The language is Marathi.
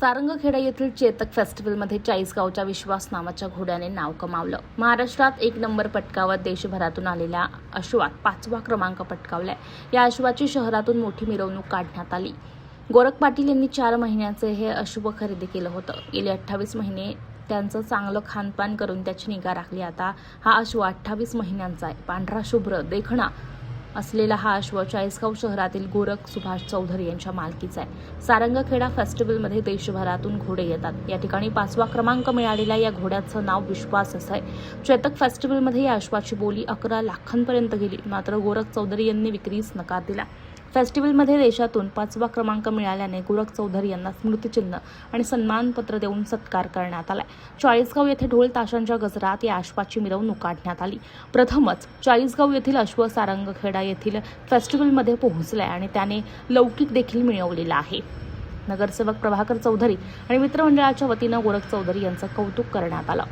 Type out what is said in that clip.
सारंगखेडा येथील चेतक फेस्टिवलमध्ये चाळीसगावच्या विश्वास नावाच्या घोड्याने नाव कमावलं. महाराष्ट्रात एक नंबर पटकावत देशभरातून आलेल्या अश्वात पाचवा क्रमांक पटकावलाय. या अश्वाची शहरातून मोठी मिरवणूक काढण्यात आली. गोरख पाटील यांनी चार महिन्याचे हे अश्व खरेदी केलं होतं. गेले अठ्ठावीस महिने त्यांचं चांगलं खानपान करून त्याची निगा राखली. आता हा अश्व अठ्ठावीस महिन्यांचा आहे. पांढरा शुभ्र देखणा असलेला हा अश्व चाळीसगाव शहरातील गोरख सुभाष चौधरी यांच्या मालकीचा आहे. सारंगखेडा फेस्टिवलमध्ये देशभरातून घोडे येतात. या ठिकाणी पाचवा क्रमांक मिळालेल्या या घोड्याचं नाव विश्वास असं आहे. चेतक फेस्टिवलमध्ये या अश्वाची बोली अकरा लाखांपर्यंत गेली मात्र गोरख चौधरी यांनी विक्रीस नकार दिला. फेस्टिवलमध्ये देशातून पाचवा क्रमांक मिळाल्याने गोरख चौधरी यांना स्मृतिचिन्ह आणि सन्मानपत्र देऊन सत्कार करण्यात आलाय. चाळीसगाव येथे ढोल ताशांच्या गजरात या अश्वाची मिरवणूक काढण्यात आली. प्रथमच चाळीसगाव येथील अश्व सारंगखेडा येथील फेस्टिवलमध्ये पोहोचलाय आणि त्याने लौकिक देखील मिळवलेला आहे. नगरसेवक प्रभाकर चौधरी आणि मित्रमंडळाच्या वतीनं गोरख चौधरी यांचं कौतुक करण्यात आलं.